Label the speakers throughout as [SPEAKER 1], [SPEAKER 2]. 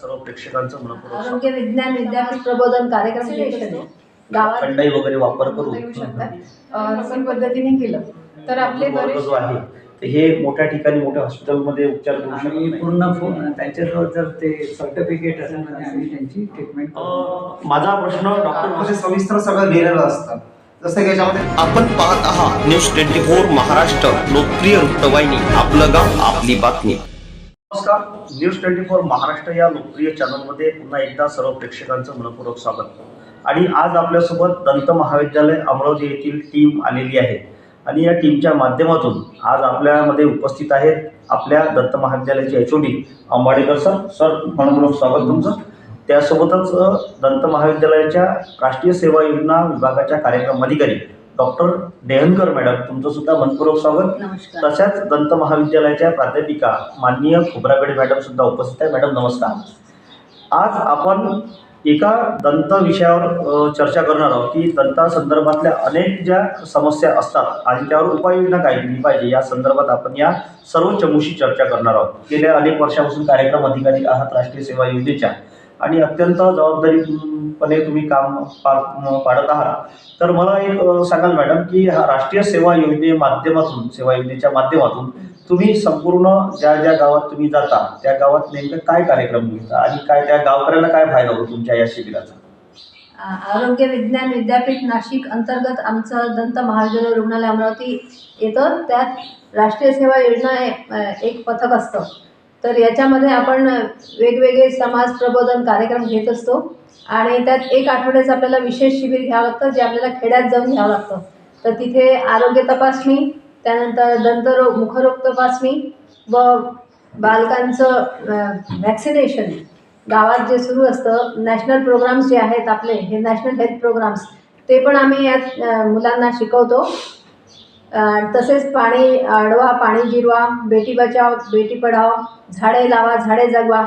[SPEAKER 1] सर्व प्रेक्षकांचं मनपूर्वक.
[SPEAKER 2] आरोग्य विज्ञान विद्यापीठ प्रबोधन कार्यक्रम गावात
[SPEAKER 1] थंडाई वगैरे वापर करून.
[SPEAKER 3] येऊ शकतात अ, पद्धतीने केलं. तर आपले
[SPEAKER 1] वर्ग
[SPEAKER 3] बरेच
[SPEAKER 1] जो आहे तर हे मोठ्या ठिकाणी मोठ्या हॉस्पिटलमध्ये उपचार करू शकत नाही.
[SPEAKER 4] पूर्ण फो- त्यांच्याजवळ जर ते सर्टिफिकेट असेल तर आम्ही त्यांची ट्रीटमेंट
[SPEAKER 1] अं, माझा प्रश्न डॉक्टर
[SPEAKER 5] असे सविस्तर सगळं लिहिलेलं असतं. जसं की याच्यामध्ये
[SPEAKER 6] आपण पाहत आहात न्यूज ट्वेंटी फोर महाराष्ट्र लोकप्रिय वृत्तवाहिनी आपलं गाव आपली बातमी.
[SPEAKER 1] नमस्कार. न्यूज ट्वेंटी फोर महाराष्ट्र या लोकप्रिय चॅनलमध्ये पुन्हा एकदा सर्व प्रेक्षकांचं मनपूर्वक स्वागत. आणि आज आपल्यासोबत दंत महाविद्यालय अमरावती येथील टीम आलेली आहे. आणि या टीमच्या माध्यमातून आज आपल्यामध्ये उपस्थित आहेत आपल्या दंत महाविद्यालयाचे H O D Ambadekar sir. Sir मनपूर्वक स्वागत तुमचं. त्यासोबतच दंत महाविद्यालयाच्या राष्ट्रीय सेवा योजना विभागाच्या कार्यक्रम अधिकारी डॉक्टर डेहनकर मॅडम तुमचं सुद्धा मनपूर्वक स्वागत.
[SPEAKER 2] नमस्कार.
[SPEAKER 1] तशाच दंत महाविद्यालयाच्या प्राध्यापिका माननीय खोब्रागडे मॅडम सुद्धा उपस्थित आहे मॅडम नमस्कार. आज आपण एका दंत विषयावर चर्चा करणार आहोत की दंतासंदर्भातल्या अनेक ज्या समस्या असतात आणि त्यावर उपाययोजना काय केली पाहिजे या संदर्भात आपण या सर्व चमूशी चर्चा करणार आहोत. गेल्या अनेक वर्षापासून कार्यक्रम अधिकारी आहात राष्ट्रीय सेवा योजनेच्या. आणि अत्यंत जबाबदारीपणे तुम्ही काम पार पाडत आहात. तर मला एक सांगाल मॅडम की हा राष्ट्रीय सेवा योजने माध्यमातून सेवा योजनेच्या माध्यमातून तुम्ही संपूर्ण ज्या ज्या गावात तुम्ही जाता त्या गावात नेमकं काय कार्यक्रम घेता आणि काय त्या गावकऱ्यांना काय फायदा होतो तुमच्या या शिबिराचा?
[SPEAKER 2] आरोग्य विज्ञान विद्यापीठ नाशिक अंतर्गत आमचं दंत महाविद्यालय रुग्णालय अमरावती येतं. त्यात राष्ट्रीय सेवा योजना एक पथक असतं. तर याच्यामध्ये आपण वेगवेगळे समाज प्रबोधन कार्यक्रम घेत असतो. आणि त्यात एक आठवड्याचं आपल्याला विशेष शिबिर घ्यावं लागतं जे आपल्याला खेड्यात जाऊन घ्यावं लागतं. तर तिथे आरोग्य तपासणी त्यानंतर दंतरोग मुखरोग तपासणी व बालकांचं व्हॅक्सिनेशन गावात जे सुरू असतं नॅशनल प्रोग्राम्स जे आहेत आपले हे नॅशनल हेल्थ प्रोग्राम्स ते पण आम्ही यात मुलांना शिकवतो. तसेच पाणी अडवा पाणी जिरवा बेटी बचाव बेटी पढाव झाडे लावा झाडे जगवा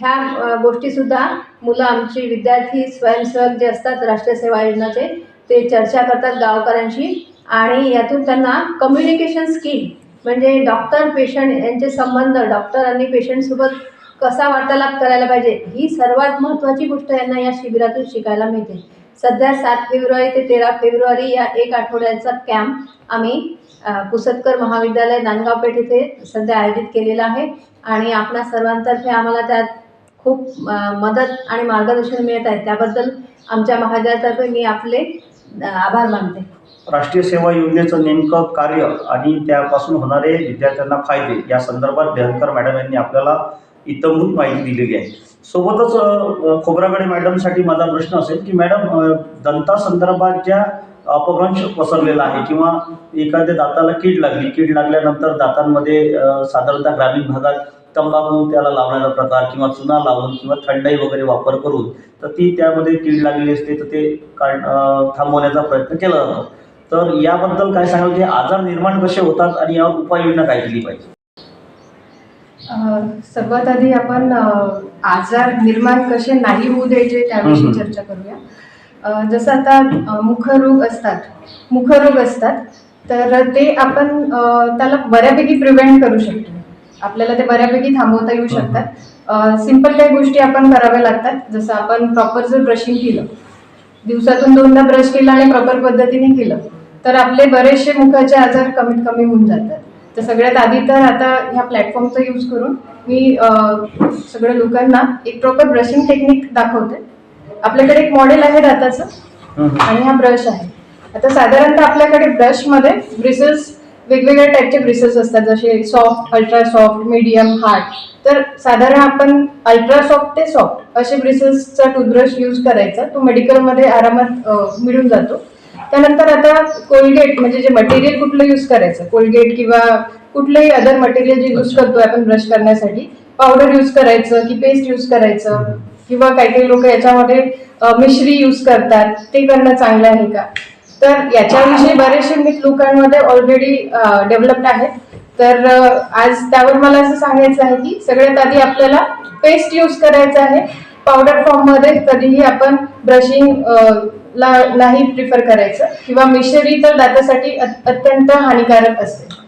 [SPEAKER 2] ह्या गोष्टीसुद्धा मुलं आमची विद्यार्थी स्वयंसेवक जे असतात राष्ट्रीय सेवा योजनाचे ते चर्चा करतात गावकऱ्यांशी आणि यातून त्यांना कम्युनिकेशन स्किल म्हणजे डॉक्टर पेशंट यांचे संबंध डॉक्टर आणि पेशंटसोबत कसा वार्तालाप करायला पाहिजे ही सर्वात महत्त्वाची गोष्ट यांना या शिबिरातून शिकायला मिळते. सध्या सात फेब्रुवारी ते तेरा फेब्रुवारी या एक आठवड्याचा कॅम्प आम्ही अ, पुसदकर महाविद्यालय नांदगाव पेठ येथे सध्या आयोजित केलेला आहे. आणि आपणा सर्वांतर्फे आम्हाला त्यात खूप मदत आणि मार्गदर्शन मिळत आहे. त्याबद्दल आमच्या महाविद्यालयातर्फे मी आपले आभार मानते.
[SPEAKER 1] राष्ट्रीय सेवा योजनेचं नेमकं कार्य आणि त्यापासून होणारे विद्यार्थ्यांना फायदे या संदर्भात भयंकर मॅडम यांनी आपल्याला इतंभूत माहिती दिलेली आहे. सोबतच अ, खोब्रागडे मॅडमसाठी माझा प्रश्न असेल की मॅडम दंता दंतासंदर्भात ज्या अपभ्रंश पसरलेला आहे किंवा एखाद्या दाताला कीड लागली कीड लागल्यानंतर दातांमध्ये साधारणतः ग्रामीण भागात तंबाखू त्याला लावण्याचा प्रकार किंवा चुना लावून किंवा थंडाई वगैरे वापर करून तर ती त्यामध्ये कीड लागलेली असते तर ते काढ थांबवण्याचा प्रयत्न केला जातो. तर याबद्दल काय सांगाल की आजार निर्माण कसे होतात आणि यावर उपाययोजना काय केली पाहिजे?
[SPEAKER 3] सर्वात आधी आपण आजार निर्माण कसे नाही होऊ द्यायचे त्याविषयी. चर्चा करूया. जसं आता मुखरोग असतात मुखरोग असतात तर ते आपण त्याला बऱ्यापैकी प्रिव्हेंट करू शकतो. आपल्याला ते बऱ्यापैकी थांबवता येऊ शकतात. सिंपल काही गोष्टी आपण कराव्या लागतात. जसं आपण प्रॉपर जर ब्रशिंग केलं दिवसातून दोनदा ब्रश केला आणि प्रॉपर पद्धतीने केलं तर आपले बरेचसे मुखाचे आजार कमीत कमी होऊन जातात. तर सगळ्यात आधी तर आता ह्या प्लॅटफॉर्मचा यूज करून मी सगळ्या लोकांना एक प्रॉपर ब्रशिंग टेक्निक दाखवते. आपल्याकडे एक मॉडेल आहे दाताचं आणि हा ब्रश आहे. आता साधारणतः आपल्याकडे ब्रशमध्ये ब्रिसेस वेगवेगळ्या टाईपचे ब्रिसेस असतात. जसे soft ultra soft medium hard तर साधारण आपण अल्ट्रा सॉफ्ट ते सॉफ्ट असे ब्रिसेसचा टूथब्रश यूज करायचा. तो मेडिकलमध्ये आरामात मिळून जातो. त्यानंतर आता कोलगेट म्हणजे जे मटेरियल कुठलं यूज करायचं? कोलगेट किंवा कुठलंही अदर मटेरियल जे यूज करतोय आपण ब्रश करण्यासाठी पावडर यूज करायचं की पेस्ट यूज करायचं किंवा काही काही लोक याच्यामध्ये मिश्री यूज करतात ते करणं चांगलं आहे का? तर याच्याविषयी बरेचसे मिथ लोकांमध्ये ऑलरेडी डेव्हलप्ड आहेत. तर आज त्यावर मला असं सांगायचं आहे की सगळ्यात आधी आपल्याला पेस्ट यूज करायचं आहे. पावडर फॉर्ममध्ये कधीही आपण ब्रशिंग ला नाही प्रिफर करायचं. किंवा मिश्री तर दातासाठी अत- अत्यंत हानिकारक असते.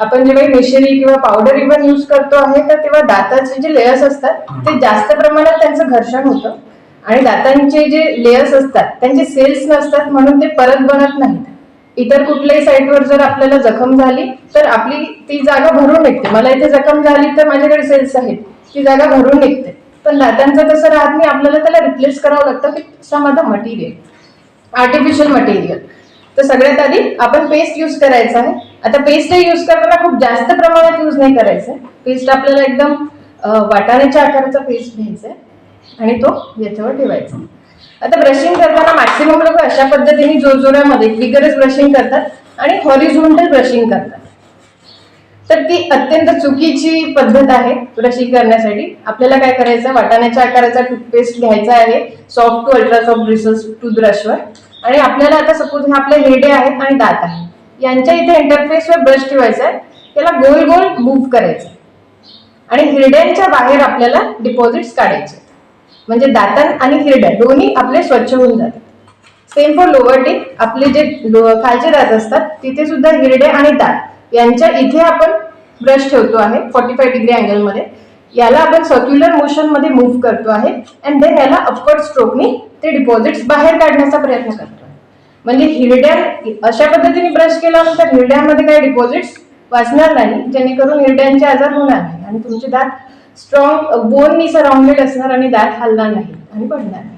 [SPEAKER 3] आपण जेव्हा मिशरी किंवा पावडर इव्हन यूज करतो आहे तर तेव्हा दाताचे जे लेयर्स असतात ते जास्त प्रमाणात त्यांचं घर्षण होतं. आणि दातांचे जे लेयर्स असतात त्यांचे सेल्स नसतात म्हणून ते परत बनत नाहीत. इतर कुठल्याही साईटवर जर आपल्याला जखम झाली तर आपली ती जागा भरून निघते. मला इथे जखम झाली तर माझ्याकडे सेल्स आहेत. ती जागा भरून निघते. पण दातांचं तसं राहत नाही. आपल्याला त्याला रिप्लेस करावं लागतं की सम मटेरियल आर्टिफिशियल मटेरियल तर सगळ्यात आधी आपण पेस्ट यूज करायचा आहे. आता पेस्ट यूज करताना खूप जास्त प्रमाणात यूज नाही करायचं. आहे पेस्ट आपल्याला एकदम वाटाण्याच्या आकाराचा पेस्ट घ्यायचा आहे आणि तो याच्यावर ठेवायचा आता ब्रशिंग करताना मॅक्सिमम लोक अशा पद्धतीने जोरजोरामध्ये विगरस ब्रशिंग करतात आणि हॉरिझोंटल ब्रशिंग करतात. तर ती अत्यंत चुकीची पद्धत आहे ब्रशिंग करण्यासाठी. आपल्याला काय करायचं वाटाण्याच्या आकाराचा टूथपेस्ट घ्यायचा आहे soft to ultra soft bristles टूथब्रशवर आणि आपल्याला आता सपोज हे आपले हेडे आहेत आणि दात आहे यांच्या इथे इंटरफेसवर ब्रश ठेवायचा आहे त्याला गोल गोल मूव्ह करायचं आणि हिरड्यांच्या बाहेर आपल्याला डिपॉझिट्स काढायचे म्हणजे दातन आणि हिरड्या दोन्ही आपले स्वच्छ होऊन जातात. सेम फॉर लोअर टीप आपले जे लो- खालचे दात असतात तिथे सुद्धा हिरडे आणि दात. यांच्या इथे आपण ब्रश ठेवतो आहे फॉर्टी फाय डिग्री अँगलमध्ये याला आपण सर्क्युलर मोशनमध्ये मूव्ह करतो आहे. अँड देन याला अपवर्ड स्ट्रोकनी ते डिपॉझिट्स बाहेर काढण्याचा प्रयत्न करतो. म्हणजे हिरड्या अशा पद्धतीने ब्रश केल्यानंतर हिरड्यामध्ये काही डिपॉझिट्स वाचणार नाही. जेणेकरून हिरड्यांचे आजार होणार नाही आणि तुमचे दात स्ट्रॉंग बोननी सराउंडेड असणार आणि दात हलणार नाही आणि पडणार नाही.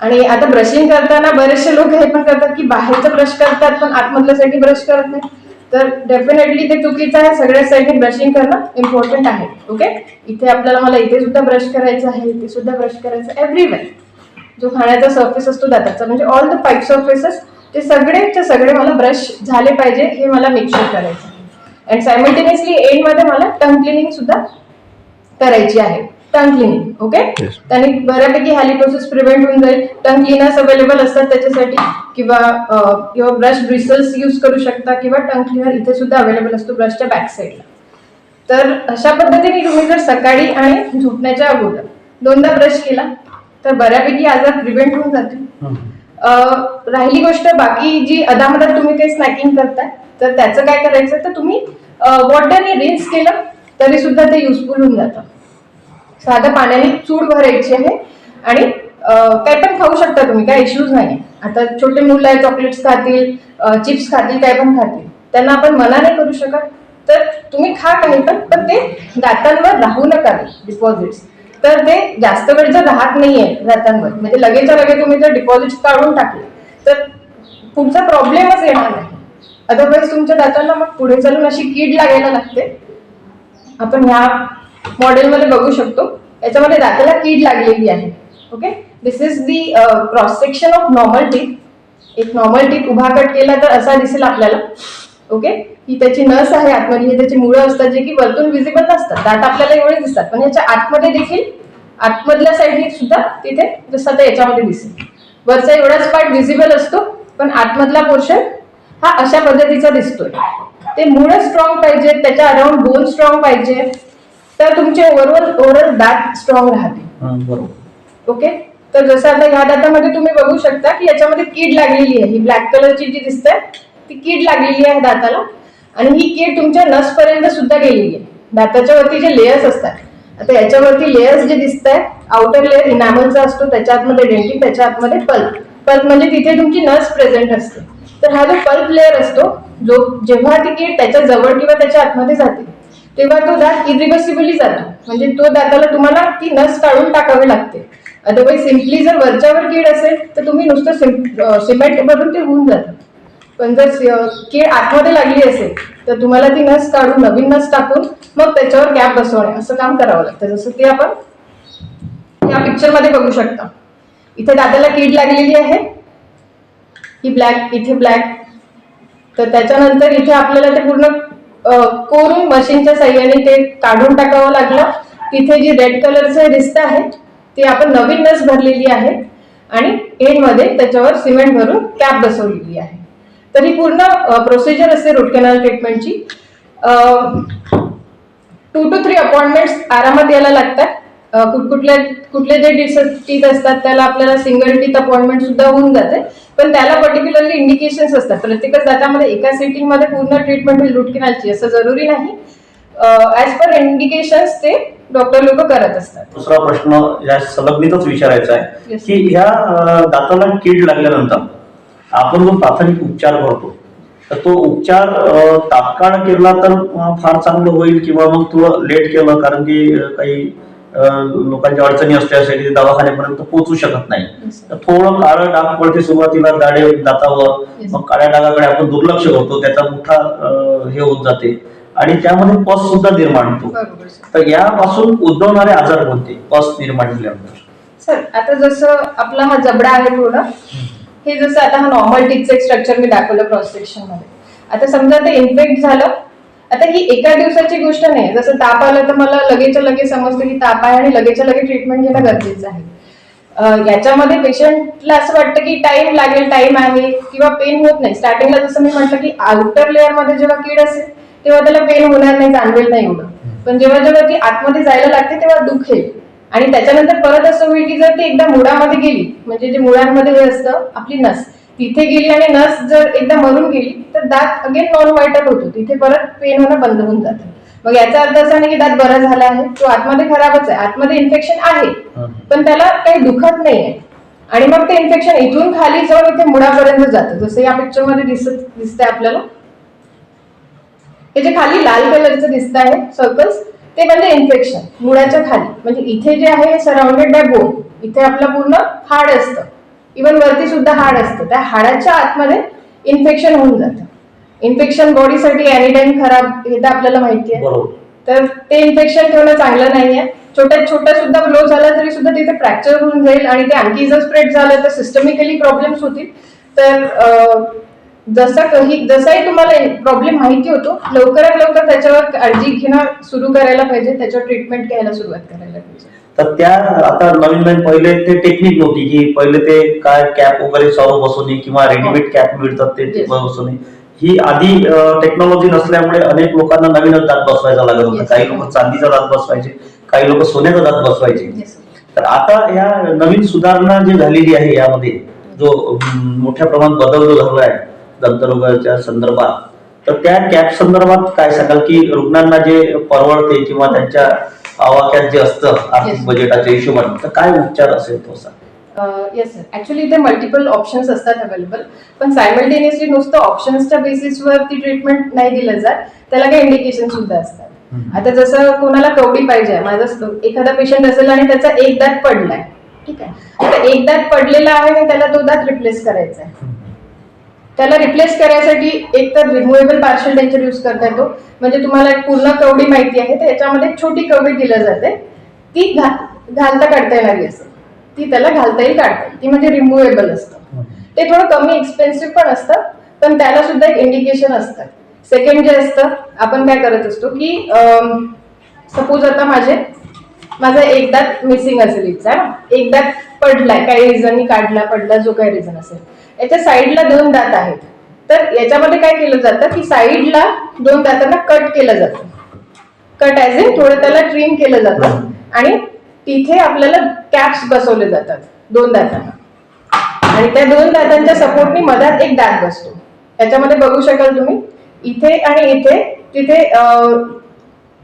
[SPEAKER 3] आणि आता ब्रशिंग करताना बरेचसे लोक हे पण करतात की बाहेरचं ब्रश करतात पण आतमधल्या ब्रश करत नाही. तर डेफिनेटली ते चुकीचं आहे. सगळ्या साईडने ब्रशिंग करणं इम्पॉर्टंट आहे. ओके इथे आपल्याला मला इथे सुद्धा ब्रश करायचं आहे इथे सुद्धा ब्रश करायचं एव्हरीवेअर जो खाण्याचा सर्फेस असतो दाताचा म्हणजे ऑल द पाईप सर्फेसेस ते सगळेचे सगळे मला ब्रश झाले पाहिजे हे मला मेकश्योर करायचं अँड सायमल्टेनियसली एंडमध्ये मला टंग क्लिनिंग सुद्धा करायची आहे. टंग क्लिनिंग ओके त्याने बऱ्यापैकी हॅलिटोसिस प्रिव्हेंट होऊन जाईल. टंग क्लिनर्स अवेलेबल असतात त्याच्यासाठी. किंवा किंवा ब्रश ब्रिसल्स यूज करू शकता किंवा टंग क्लिनर इथे सुद्धा अवेलेबल असतो ब्रशच्या बॅक साईडला तर अशा पद्धतीने तुम्ही जर सकाळी आणि झोपण्याच्या अगोदर दोनदा ब्रश केला तर बऱ्यापैकी आजार प्रिव्हेंट होऊन जातील. अं, राहिली गोष्ट बाकी जी अदामदात तुम्ही काही स्नॅकिंग करताय तर त्याचं काय करायचं? तर तुम्ही वॉटरने रिन्स केलं तरी सुद्धा ते युजफुल होऊन जातं. साधं पाण्याने चूड भरायची आहे आणि काय पण खाऊ शकता तुम्ही काय इश्यूज नाही आता छोटे मुलं आहे चॉकलेट्स खातील चिप्स खातील काय पण खातील. त्यांना आपण मना नाही करू शकत तर तुम्ही खा काही पण पण ते दातांवर राहू नका डिपॉझिट्स तर ते जास्त वेळ जर राहत नाहीये दातांवर म्हणजे लगेचच्या लगेच तुम्ही जर डिपॉझिट काढून टाकले तर तुमचा प्रॉब्लेमच येणार नाही. अदरवाईज तुमच्या दातांना मग पुढे चालून अशी कीड लागायला लागते. आपण ह्या मॉडेलमध्ये बघू शकतो. याच्यामध्ये दाताला कीड लागलेली आहे. Okay this is the cross section of normal teeth एक नॉर्मल टीथ उभा कट केला तर असा दिसेल आपल्याला. ओके ही त्याची नस आहे आतमध्ये हे त्याची मुळं असतात जे की वरतून विजिबल नसतात. दात आपल्याला एवढे दिसतात. पण याच्या आतमध्ये देखील आतमधल्या साईडने सुद्धा तिथे जसं आता याच्यामध्ये दिसेल. वरचा एवढाच पार्ट विजिबल असतो पण आतमधला पोर्शन हा अशा पद्धतीचा दिसतोय. ते मुळं स्ट्रॉंग पाहिजे त्याच्या अराउंड बोन स्ट्रॉंग पाहिजे तर तुमचे ओव्हरऑल ओव्हरऑल दात स्ट्रॉंग राहते ओके तर जसं आता ह्या दातामध्ये तुम्ही बघू शकता की याच्यामध्ये कीड लागलेली आहे. ही ब्लॅक कलरची जी दिसते ती कीड लागलेली आहे दाताला. आणि ही कीड तुमच्या नस पर्यंत सुद्धा गेलेली आहे. दाताच्या वरती जे लेयर्स असतात आता याच्यावरती लेयर्स जे दिसत आहेत आउटर लेअर इनामलचा असतो त्याच्या आतमध्ये डेंटिंग त्याच्या आतमध्ये पल्प पल्प म्हणजे तिथे तुमची नस प्रेझेंट असते. तर हा जो पल्प लेअर असतो जो जेव्हा ती कीड त्याच्याजवळ किंवा त्याच्या आतमध्ये जाते तेव्हा तो दात इरिव्हर्सिबली जातो. म्हणजे तो दाताला तुम्हाला ती नस काढून टाकावी लागते. अदरवाईज सिम्पली जर वरच्यावर कीड असेल तर तुम्ही नुसतं सिमेंट भरून ते होऊन जातं. पण जर स- कीड आतमध्ये लागली असेल तर तुम्हाला ती नस काढून नवीन नस टाकून मग त्याच्यावर कॅप बसवणे असं काम करावं लागतं. जसं की आपण या पिक्चरमध्ये बघू शकता. इथे दादाला कीड लागलेली आहे. ही ब्लॅक इथे ब्लॅक तर त्याच्यानंतर इथे आपल्याला ते पूर्ण कोरून मशीनच्या साह्याने ते काढून टाकावं लागलं. तिथे जी रेड कलरचं दिसतं आहे ती आपण नवीन नस भरलेली आहे. आणि एंडमध्ये त्याच्यावर सिमेंट भरून कॅप बसवलेली आहे. तर ही पूर्ण प्रोसिजर असते रूट कॅनल ट्रीटमेंटची टू टू थ्री अपॉइंटमेंट्स आरामात यायला लागतात. कुठकुठल्या कुठले जे डिस टीथ असतात त्याला आपल्याला सिंगल टीथ अपॉइंटमेंट सुद्धा होऊन जाते. पण त्याला पर्टिक्युलरली इंडिकेशन्स असतात. प्रत्येकच दातामध्ये एका सिटिंगमध्ये पूर्ण ट्रीटमेंट होईल रूट कॅनलची असं जरुरी नाही. ऍज पर इंडिकेशन्स ते डॉक्टर लोक करत असतात.
[SPEAKER 1] दुसरा प्रश्न या संलग्नितच विचारायचा आहे. की ह्या दाताला कीड लागल्यानंतर आपण जो प्राथमिक उपचार करतो तर तो उपचार तात्काळ केला तर फार चांगलं होईल किंवा मग थोडं लेट केलं कारण की काही लोकांच्या अडचणी असते अशा की ते दवाखान्यापर्यंत पोहोचू शकत नाही. तर थोडं काळं डाग पडते सुरुवातीला दाढे दातावर. मग काळ्या डागाकडे आपण दुर्लक्ष करतो त्याचा मोठा हे होत जाते. आणि त्यामध्ये पस सुद्धा निर्माण होतो. तर यापासून उद्भवणारे आजार कोणते? पस निर्माण झाल्यानंतर.
[SPEAKER 3] सर आता जसं आपला हा जबडा आहे पूर्ण हे जसं आता हा नॉर्मल टीचं एक स्ट्रक्चर मी दाखवलं क्रॉस सेक्शनमध्ये. आता समजा ते इन्फेक्ट झालं आता ही एका दिवसाची गोष्ट नाही. जसं ताप आलं तर मला लगेचच्या लगेच समजतं की ताप आहे आणि लगेचच्या लगेच ट्रीटमेंट घेणं गरजेचं आहे. याच्यामध्ये पेशंटला असं वाटतं की टाइम लागेल टाइम आहे किंवा पेन होत नाही. स्टार्टिंगला जसं मी म्हटलं की आउटर लेअरमध्ये जेव्हा कीड असेल तेव्हा त्याला पेन होणार नाही जाणवेल नाही एवढं. पण जेव्हा जेव्हा ती आतमध्ये जायला लागते तेव्हा दुखेल. आणि त्याच्यानंतर परत असं होईल की जर ती एकदा मुळामध्ये गेली म्हणजे जे मुळांमध्ये हे असतं आपली नस तिथे गेली आणि नस जर एकदा मरून गेली तर दात अगेन नॉन व्हायटल होतो. तिथे परत पेन होणं बंद होऊन जातं. मग याचा अर्थ असा नाही की दात बरा झाला आहे तो आतमध्ये खराबच आहे. आतमध्ये इन्फेक्शन आहे पण त्याला काही दुखत नाही आहे आणि मग ते इन्फेक्शन इथून खाली जाऊन इथे मुळापर्यंत जातं. जसं या पिक्चरमध्ये दिसत दिसतंय आपल्याला. हे जे खाली लाल कलरचं दिसत आहे सर्कल्स ते म्हणजे इन्फेक्शन मुळाच्या खाली. म्हणजे इथे जे आहे सराउंडेड बाय बोन इथे आपलं पूर्ण हाड असतं. इवन वरती सुद्धा हाड असतं. त्या हाडाच्या आतमध्ये इन्फेक्शन होऊन जातं. इन्फेक्शन बॉडीसाठी एनी टाइम खराब हे तर आपल्याला माहिती आहे. तर ते इन्फेक्शन ठेवणं चांगलं नाहीये. छोट्यात छोटा सुद्धा ब्लो झाला तरी सुद्धा तिथे फ्रॅक्चर होऊन जाईल आणि ते आणखी जर स्प्रेड झालं तर सिस्टमिकली प्रॉब्लेम्स होतील. तर जसं काही जसाही तुम्हाला प्रॉब्लेम माहिती होतो लवकरात लवकर त्याच्यावर काळजी घेणं सुरू करायला पाहिजे त्याच्यावर ट्रीटमेंट घ्यायला सुरुवात करायला पाहिजे
[SPEAKER 1] तर त्या आता नवीन नवीन पहिले ते टेक्निक नव्हती की पहिले ते काय कॅप वगैरे सर्व बसवणे किंवा रेडीमेड कॅप मिळतात ते. बसवणे ही आधी टेक्नॉलॉजी नसल्यामुळे अनेक लोकांना नवीनच दात बसवायचा लागत होता. काही लोक चांदीचा दात बसवायचे काही लोक सोन्याचा दात बसवायचे. तर आता या नवीन सुधारणा जी झालेली आहे यामध्ये जो मोठ्या प्रमाणात बदल जो झाला आहे दंतरोगाच्या संदर्भात. तर त्या कॅप संदर्भात काय सांगाल की रुग्णांना जे परवडते किंवा त्यांच्या आवाक्यात जे असतं आर्थिक. बजेटाच्या हिशोबाने तर काय उपचार असेल तो सांग.
[SPEAKER 3] येस सर ऍक्च्युली इथे मल्टिपल ऑप्शन्स असतात अवेलेबल पण सायमल्टेनियसली नुसतं ऑप्शन्सच्या बेसिसवर ती ट्रीटमेंट नाही दिलं जात. त्याला काही इंडिकेशन सुद्धा असतात. आता जसं कोणाला कवडी पाहिजे माझा एखादा पेशंट असेल आणि त्याचा एक दात पडलाय. ठीक आहे. आता एक दात पडलेला आहे आणि त्याला तो दात रिप्लेस करायचा आहे. त्याला रिप्लेस करायसाठी एक तर रिमुवेबल पार्शल डेंचर यूज करता येतो. म्हणजे तुम्हाला एक पूर्ण कवडी माहिती आहे तर याच्यामध्ये एक छोटी कवडी दिली जाते. ती घा घालता काढता येणारी असेल ती त्याला घालता येईल काढता येईल. ती म्हणजे रिमुवेबल असतं. ते थोडं कमी एक्सपेन्सिव्ह पण असतं पण त्याला सुद्धा एक इंडिकेशन असतं. सेकंड जे असतं आपण काय करत असतो की सपोज आता माझे माझा एक दात मिसिंग असेल इथचा एक दात पडलाय काही रिझननी काढला पडला जो काही रिझन असेल. याच्या साईडला दोन दात आहेत. तर याच्यामध्ये काय केलं जातं की साईडला दोन दातांना कट केलं जातं. कट ॲज इन थोडं त्याला ट्रिम केलं जातं. आणि तिथे आपल्याला कॅप्स बसवले जातात दोन दातांना. आणि त्या दोन दातांच्या सपोर्टनी मधात एक दात बसतो. याच्यामध्ये बघू शकाल तुम्ही इथे आणि इथे तिथे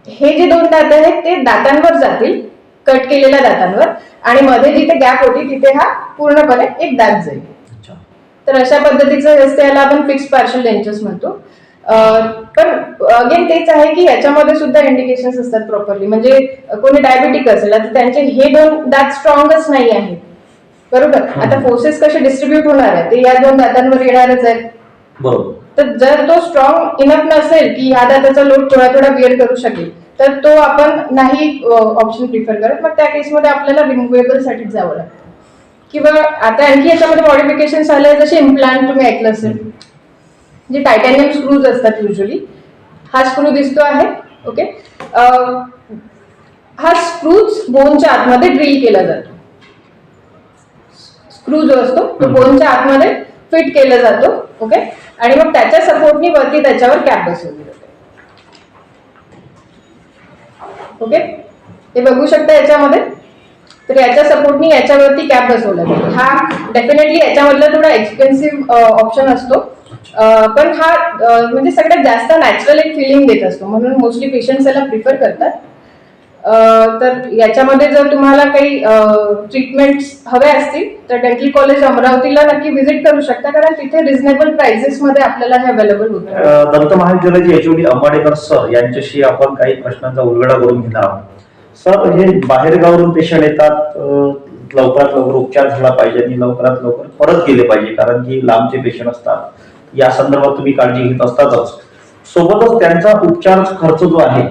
[SPEAKER 3] हे जे दोन दात आहेत ते दातांवर जातील कट केलेल्या दातांवर. आणि मध्ये जिथे गॅप होती तिथे हा पूर्णपणे एक दात जाईल. तर अशा पद्धतीचं हे असते याला आपण फिक्स पार्शल डेंचर्स म्हणतो. पण अगेन तेच आहे की याच्यामध्ये सुद्धा इंडिकेशन्स असतात प्रॉपरली म्हणजे कोणी डायबेटिक असेल आता त्यांचे हे दोन दात स्ट्रॉंगच नाही आहेत बरोबर? आता फोर्सेस कसे डिस्ट्रीब्यूट होणार आहे ते या दोन दातांवर येणारच आहेत.
[SPEAKER 1] बरोबर.
[SPEAKER 3] तर जर तो स्ट्रॉंग इनफ नसेल की ह्या दाताचा लोड थोडा थोडा बिअर करू शकेल तर तो आपण नाही ऑप्शन प्रिफर करत. मग त्या केसमध्ये आपल्याला रिमुवेबल साठीच जावं लागतं. किंवा आता आणखी याच्यामध्ये मॉडिफिकेशन आले जसे इम्प्लांट तुम्ही ऐकलं असेल. जे टायटॅनियम स्क्रूज असतात युजली हा स्क्रू दिसतो आहे ओके हा स्क्रूज बोनच्या आतमध्ये ड्रिल केला जातो. स्क्रू जो असतो तो बोनच्या आतमध्ये फिट केला जातो ओके आणि मग त्याच्या सपोर्टनी वरती त्याच्यावर कॅप बसवली जाते. ओके हे बघू शकता याच्यामध्ये? तर याच्या सपोर्टनी याच्यावरती कॅप बसवला. जातो हा डेफिनेटली याच्यामधला थोडा एक्सपेन्सिव्ह ऑप्शन असतो. पण हा म्हणजे सगळ्यात जास्त नॅचरल एक फिलिंग देत असतो. म्हणून मोस्टली पेशंट्स याला प्रिफर करतात. तर याच्यामध्ये जर तुम्हाला काही ट्रीटमेंट्स हव्या असतील तर डेंटल कॉलेज अमरावतीला नक्की व्हिजिट करू शकता. कारण तिथे रिझनेबल प्राइसेस मध्ये आपल्याला हे अवेलेबल होतं.
[SPEAKER 1] दंत महाविद्यालयाचे एचओडी अंबाडेकर सर यांच्याशी आपण काही प्रश्नांचा उलगडा करून घेणार आहोत. सर हे बाहेरगावरून पेशंट येतात लवकरात लवकर उपचार झाला पाहिजे आणि लवकरात लवकर परत गेले पाहिजे कारण की लांबचे पेशंट असतात. या संदर्भात तुम्ही काळजी घेत असतातच. सोबतच त्यांचा उपचार खर्च जो आहे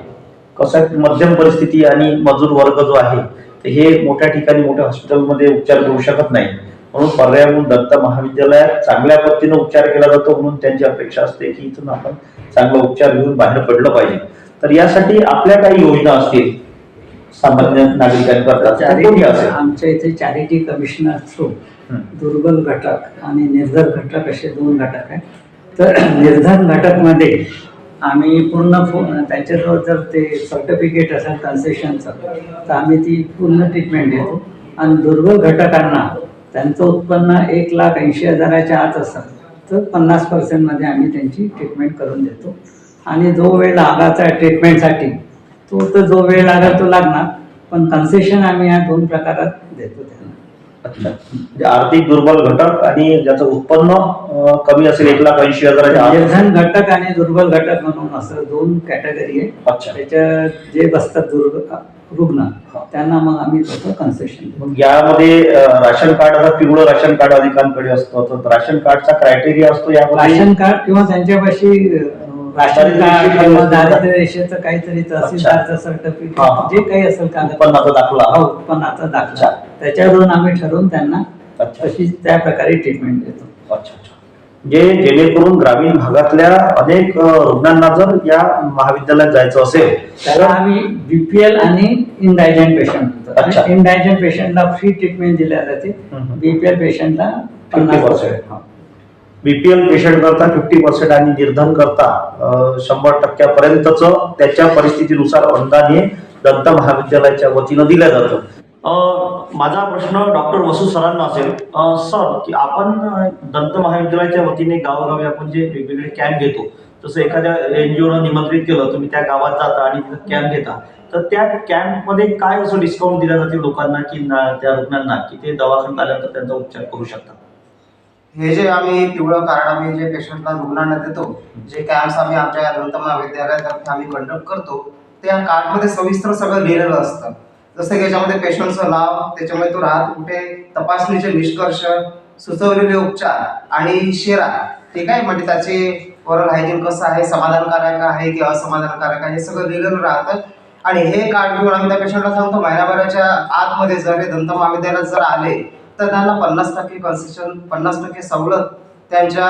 [SPEAKER 1] कसा मध्यम परिस्थिती आणि मजूर वर्ग जो आहे हे मोठ्या ठिकाणी मोठ्या हॉस्पिटलमध्ये उपचार करू शकत नाही. म्हणून पर्याय म्हणून दत्त महाविद्यालयात चांगल्या पद्धतीने उपचार केला जातो म्हणून त्यांची अपेक्षा असते की इथून आपण चांगला उपचार घेऊन बाहेर पडलं पाहिजे. तर यासाठी आपल्या काही योजना असतील सामान्य नागरिकांकरता
[SPEAKER 4] आमच्या इथे चॅरिटी कमिशनर थ्रू. दुर्बल घटक आणि निर्धन घटक असे दोन घटक आहेत. तर निर्धन घटकमध्ये आम्ही पूर्ण फो त्याच्याजवळ जर ते सर्टिफिकेट असेल कन्सेशनचं तर आम्ही ती पूर्ण ट्रीटमेंट देतो. आणि दुर्बल घटकांना त्यांचं उत्पन्न एक लाख ऐंशी हजाराच्या आत असेल तर पन्नास पर्सेंटमध्ये आम्ही त्यांची ट्रीटमेंट करून देतो. आणि जो वेळ लागायचा ट्रीटमेंटसाठी तो तर जो वेळ लागेल तो लागणार. पण कन्सेशन आम्ही या दोन प्रकारात देतो त्यांना.
[SPEAKER 1] अच्छा. म्हणजे आर्थिक दुर्बल घटक आणि ज्याचं उत्पन्न अ, कमी असेल एक लाख ऐंशी हजाराच्या आत.
[SPEAKER 4] निर्धन घटक आणि दुर्बल घटक म्हणून असं दोन कॅटेगरी आहे.
[SPEAKER 1] अच्छा.
[SPEAKER 4] त्याच्या जे बसतात दुर्ग रुग्ण. त्यांना मग आम्ही कन्सेशन
[SPEAKER 1] मग यामध्ये अ, राशन कार्ड आता पिवळं राशन कार्ड अनेकांकडे असतं. तर राशन कार्डचा क्रायटेरिया असतो यामध्ये?
[SPEAKER 4] राशन कार्ड किंवा त्यांच्यापाशी अं, राशन कार्ड किंवा दारिद्र्य रेषेचं काहीतरी तहसीलदारचं सर्टिफिकेट
[SPEAKER 1] हा.
[SPEAKER 4] जे काही असेल कागद.
[SPEAKER 1] उत्पन्नाचा दाखला.
[SPEAKER 4] हा, उत्पन्नाचा. दाखला. त्याच्यावरून आम्ही ठरवून त्यांना
[SPEAKER 1] अच्छा.
[SPEAKER 4] तशी त्या प्रकारे ट्रीटमेंट देतो.
[SPEAKER 1] अच्छा जे जेणेकरून ग्रामीण भागातल्या अनेक अ, रुग्णांना जर या महाविद्यालयात जायचं असेल
[SPEAKER 4] त्याला आम्ही बीपीएल आणि इनडायजंट पेशंट
[SPEAKER 1] अच्छा.
[SPEAKER 4] इनडायजंट पेशंटला फ्री ट्रीटमेंट दिल्या जाते.
[SPEAKER 1] हम्म.
[SPEAKER 4] बीपीएल पेशंटला पन्नास पर्सेंट
[SPEAKER 1] बीपीएल पेशंट करता फिफ्टी पर्सेंट आणि निर्धन करता शंभर टक्क्यापर्यंतच त्याच्या परिस्थितीनुसार अनुदान हे दंत महाविद्यालयाच्या वतीनं दिलं जातं. माझा प्रश्न डॉक्टर वसू सरांना असेल. सर की आपण दंत महाविद्यालयाच्या वतीने गावोगावी आपण जे वेगवेगळे कॅम्प घेतो जसं एखाद्या एनजीओनं निमंत्रित केलं तुम्ही त्या गावात जाता आणि तिथं कॅम्प घेता तर त्या कॅम्पमध्ये काय असं डिस्काउंट दिलं जाते लोकांना की ना- त्या रुग्णांना की ते दवाखान्यात आल्यानंतर त्यांचा उपचार करू शकतात?
[SPEAKER 5] हे जे आम्ही पिवळं कार्ड आम्ही जे पेशंटला रुग्णांना देतो जे कॅम्प्स आम्ही आमच्या या दंत महाविद्यालयातर्फे आम्ही कंडक्ट करतो त्या कार्डमध्ये सविस्तर सगळं लिहिलेलं असतं. जसं की याच्यामध्ये पेशंटचं नाव त्याच्यामध्ये तो राहत कुठे तपासणीचे निष्कर्ष सुचवलेले उपचार आणि शेरा ठीक आहे म्हणजे त्याचे ओरल हायजीन कसं आहे समाधानकारक आहे की असमाधानकारक आहे हे सगळं लिहिलेलं राहतं. आणि हे कार्ड घेऊन आम्ही त्या पेशंटला सांगतो महिनाभराच्या आतमध्ये जर हे दंत महाविद्यालयात जर आले तर त्यांना पन्नास टक्के कन्सेशन पन्नास टक्के सवलत त्यांच्या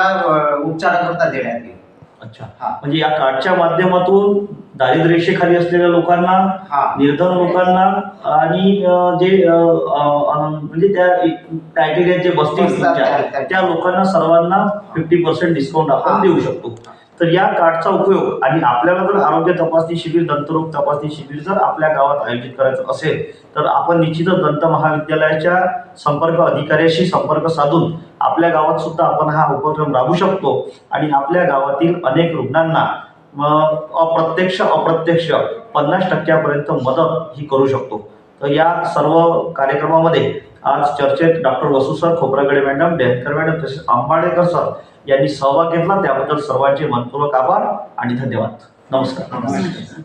[SPEAKER 5] उपचाराकरता देण्यात येईल.
[SPEAKER 1] अच्छा.
[SPEAKER 5] हा.
[SPEAKER 1] म्हणजे या कार्डच्या माध्यमातून दारिद्र्य रेषेखाली असलेल्या लोकांना
[SPEAKER 5] हा.
[SPEAKER 1] निर्धन लोकांना आणि जे म्हणजे त्या क्रायटेरिया जे बसतील
[SPEAKER 5] त्या-
[SPEAKER 1] लोकांना सर्वांना फिफ्टी पर्सेंट डिस्काउंट आपण. देऊ शकतो. तर या कार्डचा उपयोग आणि आपल्याला जर आरोग्य तपासणी शिबिर दंतरोग तपासणी शिबिर जर आपल्या गावात आयोजित करायचं असेल तर आपण निश्चितच दंत महाविद्यालयाच्या संपर्क अधिकाऱ्याशी संपर्क साधून आपल्या गावात सुद्धा आपण हा उपक्रम राबवू शकतो. आणि आपल्या गावातील अनेक रुग्णांना अप्रत्यक्ष अप्रत्यक्ष पन्नास टक्क्यापर्यंत मदत ही करू शकतो. तर या सर्व कार्यक्रमामध्ये आज चर्चेत doctor Vasu sir Khobragade madam Dehkar madam तसेच आंबाडेकर सर यांनी सहभाग घेतला. त्याबद्दल सर्वांचे मनपूर्वक आभार आणि धन्यवाद. नमस्कार.
[SPEAKER 4] नमस्कार.